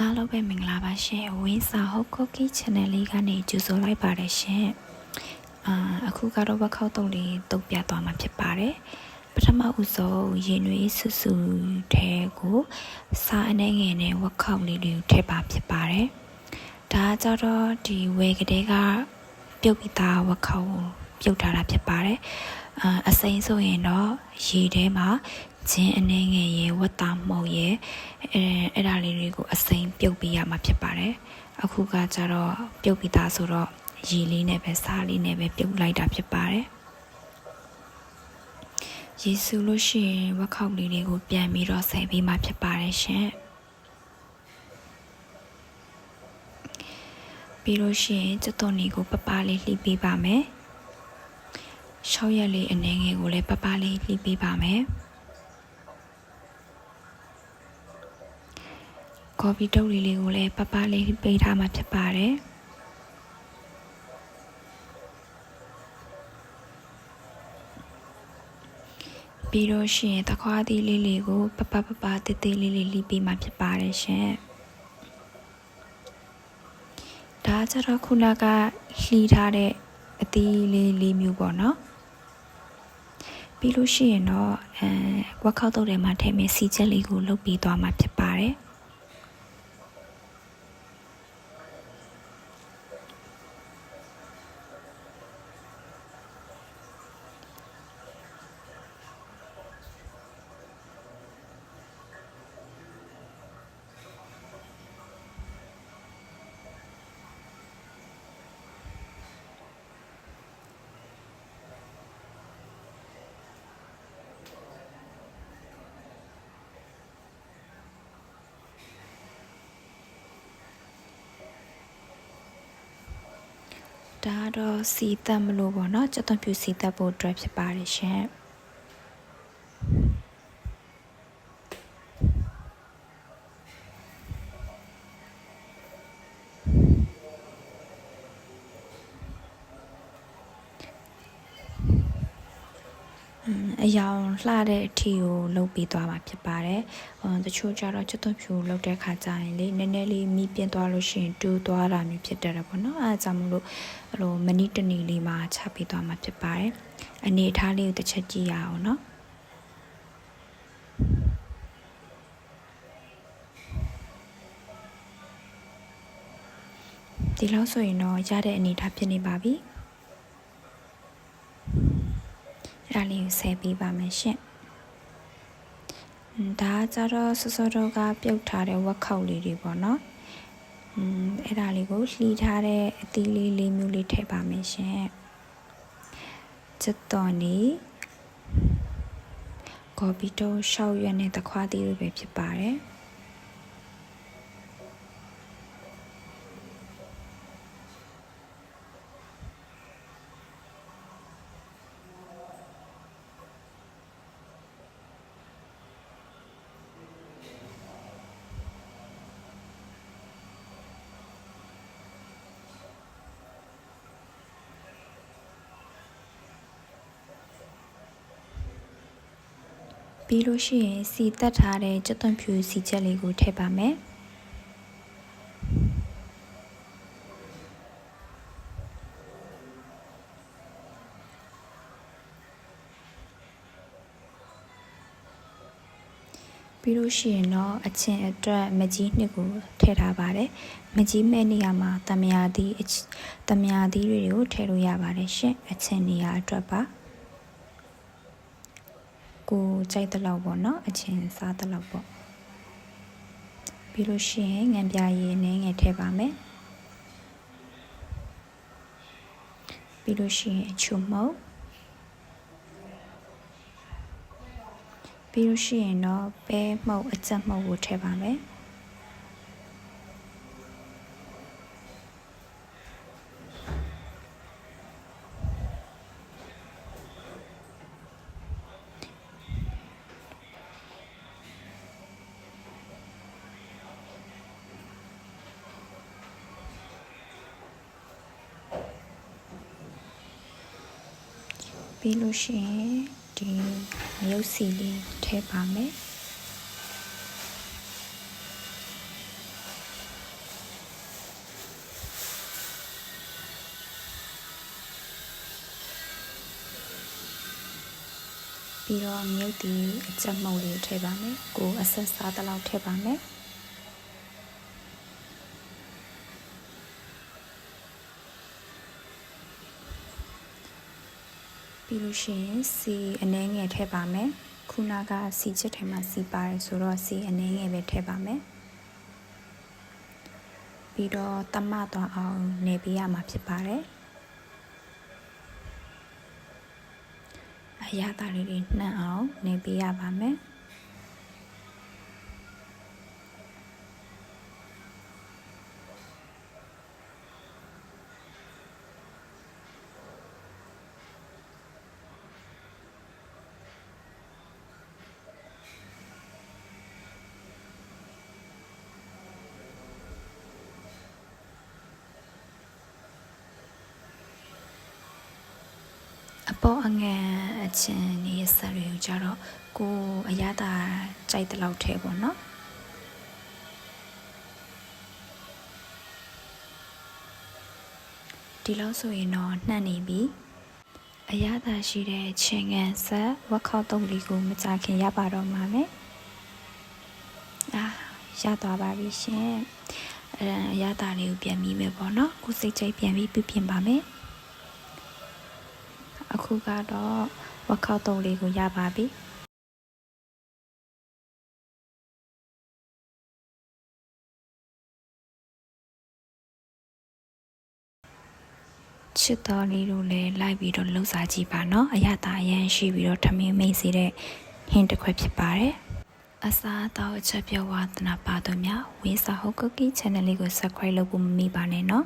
အားလုံးပဲမင်္ဂလာပါရှင်ဝင်းစာဟုတ်ကုတ်ကီ channel လေးကနေကြိုဆိုလိုက်ပါတယ်ရှင်အာအခုကတော့ဝက်ခောက်တုံးလေးတုတ်ပြသွားမှာဖြစ်ပါတယ်ပထမဦးဆုံးရင်နွေးဆူဆူထဲကိုစားအနေငယ်နဲ့ဝက်ခောက်လေးတွေကိုထည့်ပါဖြစ်ပါတယ်ဒါကြတော့ဒီဝဲကလေးကပြုတ်ပြီးသားဝက်ခောက်ကိုပြုတ်ထားတာဖြစ်ပါတယ်အာအစိမ်းဆိုရင်တော့ရေထဲမှာ ဂျင်းအနေငယ်ရဲ့ဝတ်သားမှုတ်ရဲ့အဲအဲ့ဒါလေးတွေကိုအစိမ်းပြုတ်ပေးရမှာဖြစ်ပါတယ်အခုကကြတော့ပြုတ်ပြီးသားဆိုတော့ရေလေးနဲ့ပဲစားလေးနဲ့ပဲပြုတ်လိုက်တာဖြစ်ပါတယ်ရေစူလို့ရှိရင်ဝက်ခောက်လေးတွေကိုပြန်ပြီးတော့ဆယ်ပေးမှဖြစ်ပါတယ်ရှင်ပြီးလို့ရှိရင်ကျွတ်တော်နီကိုပပလေးလှီးပေးပါမယ်ရှောက်ရက်လေးအနေငယ်ကိုလည်းပပလေးလှီးပေးပါမယ် ကော်ဖီတုပ်လေးလေးကိုလည်းပပလေးပေးထားမှာဖြစ်ပါတယ်ပြီးတော့ရှင်တခွားသီးလေးလေးကိုပပပပတေးသေးလေးလေးလိပေးမှာဖြစ်ပါတယ်ရှင်ဒါကြတော့ခုနကလှီးထားတဲ့အသီးလေးလေးမျိုးပေါ့နော်ပြီးလို့ရှိရင်တော့အဲဝက်ခောက်တုပ်ထဲမှာထည့်မယ့်စီချက်လေးကိုလုပ်ပြီးသွားမှာဖြစ်ပါတယ် ဒါကတော့စီတက်မလို့ပေါ့နော်ကျွတ်သွန်ဖြူစီတက်ဖို့အတွက်ဖြစ်ပါတယ်ရှင် အယောင်လှတဲ့အထီကိုလုပ်ပြီးသွားမှာဖြစ်ပါတယ်။ဟိုတချို့ကျတော့ကျွတ်သွန်ဖြူလုပ်တဲ့ခါကျရင်လေနည်းနည်းလေးမီးပြင်းသွားလို့ရှိရင်တူးသွားတာမျိုးဖြစ်တတ်တယ်ပေါ့နော်။အဲဒါကြောင့်မလို့အဲ့လိုမနီတနီလေးမှာချပြီးသွားမှာဖြစ်ပါတယ်။အနေထားလေးကိုတစ်ချက်ကြည့်ရအောင်နော်။ဒီလောက်ဆိုရင်တော့ရတဲ့အနေထားဖြစ်နေပါပြီ။ အဲ့ဒါလေးကိုဆယ်ပေးပါမယ်ရှင့်။ဒါကြတော့စောစောတော့ကပြုတ်ထားတဲ့ဝက်ခောက်လေးတွေပေါ့နော်။อืมအဲ့ဒါလေးကိုလှီးထားတဲ့အသီးလေးလေးမျိုးလေးထည့်ပါမယ်ရှင်။ချက်တော်နေကော်ပီတိုရှောက်ရွက်နဲ့တခွားသေးလိုပဲဖြစ်ပါတယ်။ ပြီးလို့ရှိရင်စီတက်ထားတဲ့ကြက်သွန်ဖြူစီချက်လေးကိုထည့်ပါမယ်ပြီးလို့ရှိရင်တော့အချင်းအတွက်မကြီးနှစ်ကိုထည့်ထားပါတယ်မကြီးမဲ့နေရာမှာတမယာသီးတမယာသီးတွေကိုထည့်လို့ရပါတယ်ရှင်အချင်းနေရာအတွက်ပါ ကိုကြိုက်တဲ့လောက်ပေါ့နော်အချင်းစားတဲ့လောက်ပေါ့ပြီးလို့ရှိရင်ငံပြရည်နဲ့ငယ်ထည့်ပါမယ်ပြီးလို့ရှိရင်အချုံမုတ်ပြီးလို့ရှိရင်တော့ပဲမှုတ်အကြက်မှုတ်ကိုထည့်ပါမယ် ပြီးလို့ရှိရင်ဒီမြုပ်စီလေးထည့်ပါမယ်ပြီးတော့မြုပ်တီအချက်မုတ်လေးထည့်ပါမယ်ကိုအဆက်စားတလောက်ထည့်ပါမယ် ပြီးလို့ရှိရင်စီအနှဲငယ်ထည့်ပါမယ်ခုနကစီချစ်ထဲမှာစီပါတယ်ဆိုတော့စီအနှဲငယ်ပဲထည့်ပါမယ်ပြီးတော့တမသွားအောင်နေပေးရမှာဖြစ်ပါတယ်အရသာလေးတွေနှံ့အောင်နေပေးရပါမယ် ပေါ်အငန်အချင်းနေဆက်တွေကိုကြတော့ကိုအရသာကြိုက်တဲ့လောက်ထဲပေါ့နော်ဒီလောက်ဆိုရင်တော့နှံ့နေပြီအရသာရှိတဲ့ချင်းငန်ဆက်ဝက်ခောက်တုံးလေးကိုမကြခင်ရပါတော့မှာမယ်အာရသွားပါပြီရှင်အဲအရသာလေးကိုပြန်ပြီးမယ်ပေါ့နော်ကိုစိတ်ချိတ်ပြန်ပြီးပြပြင်ပါမယ်အ ခုကတော့ဝက်ခောက်တုံးလေးကိုရပါပြီချစ်တော်လေးတို့လည်းလိုက်ပြီးတော့လှုပ်စားကြည့်ပါနော်အရသာအရန်ရှိပြီးတော့ထမင်းမိတ်စေတဲ့ဟင်းတစ်ခွက်ဖြစ်ပါတယ်အစားအသောက်အချက်ပြဝါသနာပါသူများဝင်းစာဟုတ်ကုတ်ကီ channel လေးကို subscribe လုပ်ဖို့မမေ့ပါနဲ့နော်